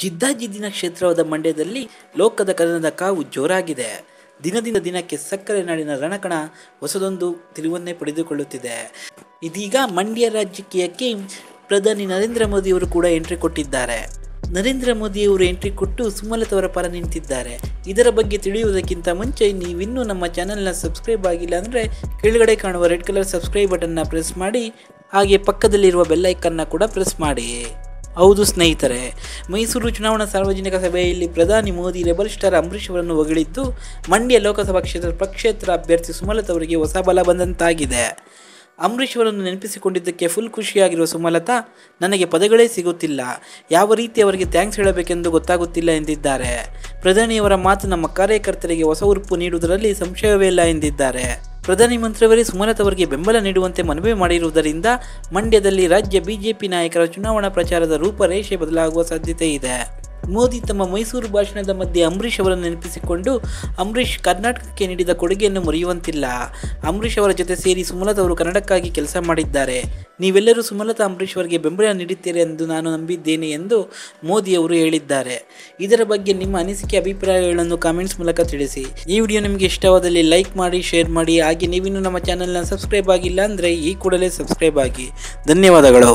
ಜಿದ್ದಾಜಿದ್ದಿನ ಕ್ಷೇತ್ರವಾದ ಮಂಡ್ಯದಲ್ಲಿ ಲೋಕದ ಕದನದ ಕಾವು ಜೋರಾಗಿದೆ. ದಿನದಿಂದ ದಿನಕ್ಕೆ ಸಕ್ಕರೆ ನಾಡಿನ ರಣಕಣ ಹೊಸದೊಂದು ತಿರುವನ್ನೇ ಪಡೆದುಕೊಳ್ಳುತ್ತಿದೆ. ಇದೀಗ ಮಂಡ್ಯ ರಾಜಕೀಯಕ್ಕೆ ಪ್ರಧಾನಿ ನರೇಂದ್ರ ಮೋದಿಯವರು ಕೂಡ ಎಂಟ್ರಿ ಕೊಟ್ಟಿದ್ದಾರೆ. ನರೇಂದ್ರ ಮೋದಿಯವರು ಎಂಟ್ರಿ ಕೊಟ್ಟು ಸುಮಲತವರ ಪರ ನಿಂತಿದ್ದಾರೆ. ಇದರ ಬಗ್ಗೆ ತಿಳಿಯುವುದಕ್ಕಿಂತ ಮುಂಚೆ ನೀವಿನ್ನೂ ನಮ್ಮ ಚಾನಲ್ನ ಸಬ್ಸ್ಕ್ರೈಬ್ ಆಗಿಲ್ಲ ಅಂದರೆ ಕೆಳಗಡೆ ಕಾಣುವ ರೆಡ್ ಕಲರ್ ಸಬ್ಸ್ಕ್ರೈಬ್ ಬಟನ್ನ ಪ್ರೆಸ್ ಮಾಡಿ, ಹಾಗೆ ಪಕ್ಕದಲ್ಲಿರುವ ಬೆಲ್ಲೈಕನ್ನ ಕೂಡ ಪ್ರೆಸ್ ಮಾಡಿ. ಹೌದು ಸ್ನೇಹಿತರೆ, ಮೈಸೂರು ಚುನಾವಣಾ ಸಾರ್ವಜನಿಕ ಸಭೆಯಲ್ಲಿ ಪ್ರಧಾನಿ ಮೋದಿ ರೆಬಲ್ ಸ್ಟಾರ್ ಅಂಬರೀಷ್ ಅವರನ್ನು ಹೊಗಳಿದ್ದು, ಮಂಡ್ಯ ಲೋಕಸಭಾ ಕ್ಷೇತ್ರದ ಪಕ್ಷೇತರ ಅಭ್ಯರ್ಥಿ ಸುಮಲತಾ ಅವರಿಗೆ ಹೊಸ ಬಲ ಬಂದಂತಾಗಿದೆ. ಅಂಬರೀಷ್ ಅವರನ್ನು ನೆನಪಿಸಿಕೊಂಡಿದ್ದಕ್ಕೆ ಫುಲ್ ಖುಷಿಯಾಗಿರುವ ಸುಮಲತಾ, ನನಗೆ ಪದಗಳೇ ಸಿಗುತ್ತಿಲ್ಲ, ಯಾವ ರೀತಿ ಅವರಿಗೆ ಥ್ಯಾಂಕ್ಸ್ ಹೇಳಬೇಕೆಂದು ಗೊತ್ತಾಗುತ್ತಿಲ್ಲ ಎಂದಿದ್ದಾರೆ. ಪ್ರಧಾನಿಯವರ ಮಾತು ನಮ್ಮ ಕಾರ್ಯಕರ್ತರಿಗೆ ಹೊಸ ಉರುಪು ನೀಡುವುದರಲ್ಲಿ ಸಂಶಯವೇ ಇಲ್ಲ ಎಂದಿದ್ದಾರೆ. ಪ್ರಧಾನಿ ಮಂತ್ರಿಯವರೇ ಸುಮಲತಾ ಅವರಿಗೆ ಬೆಂಬಲ ನೀಡುವಂತೆ ಮನವಿ ಮಾಡಿರುವುದರಿಂದ ಮಂಡ್ಯದಲ್ಲಿ ರಾಜ್ಯ ಬಿಜೆಪಿ ನಾಯಕರ ಚುನಾವಣಾ ಪ್ರಚಾರದ ರೂಪರೇಷೆ ಬದಲಾಗುವ ಸಾಧ್ಯತೆ ಇದೆ. ಮೋದಿ ತಮ್ಮ ಮೈಸೂರು ಭಾಷಣದ ಮಧ್ಯೆ ಅಂಬರೀಷ್ ಅವರನ್ನು ನೆನಪಿಸಿಕೊಂಡು ಅಂಬರೀಷ್ ಕರ್ನಾಟಕಕ್ಕೆ ನೀಡಿದ ಕೊಡುಗೆಯನ್ನು ಮುರಿಯುವಂತಿಲ್ಲ. ಅಂಬರೀಷ್ ಅವರ ಜೊತೆ ಸೇರಿ ಸುಮಲತಾ ಅವರು ಕನ್ನಡಕ್ಕಾಗಿ ಕೆಲಸ ಮಾಡಿದ್ದಾರೆ. ನೀವೆಲ್ಲರೂ ಸುಮಲತಾ ಅಂಬರೀಶ್ವರ್ಗೆ ಬೆಂಬಲ ನೀಡುತ್ತೀರಿ ಎಂದು ನಾನು ನಂಬಿದ್ದೇನೆ ಎಂದು ಮೋದಿಯವರು ಹೇಳಿದ್ದಾರೆ. ಇದರ ಬಗ್ಗೆ ನಿಮ್ಮ ಅನಿಸಿಕೆ, ಅಭಿಪ್ರಾಯಗಳನ್ನು ಕಾಮೆಂಟ್ಸ್ ಮೂಲಕ ತಿಳಿಸಿ. ಈ ವಿಡಿಯೋ ನಿಮಗೆ ಇಷ್ಟವಾದಲ್ಲಿ ಲೈಕ್ ಮಾಡಿ ಶೇರ್ ಮಾಡಿ. ಹಾಗೆ ನೀವಿನ್ನೂ ನಮ್ಮ ಚಾನೆಲ್ನ ಸಬ್ಸ್ಕ್ರೈಬ್ ಆಗಿಲ್ಲ ಅಂದರೆ ಈ ಕೂಡಲೇ ಸಬ್ಸ್ಕ್ರೈಬ್ ಆಗಿ. ಧನ್ಯವಾದಗಳು.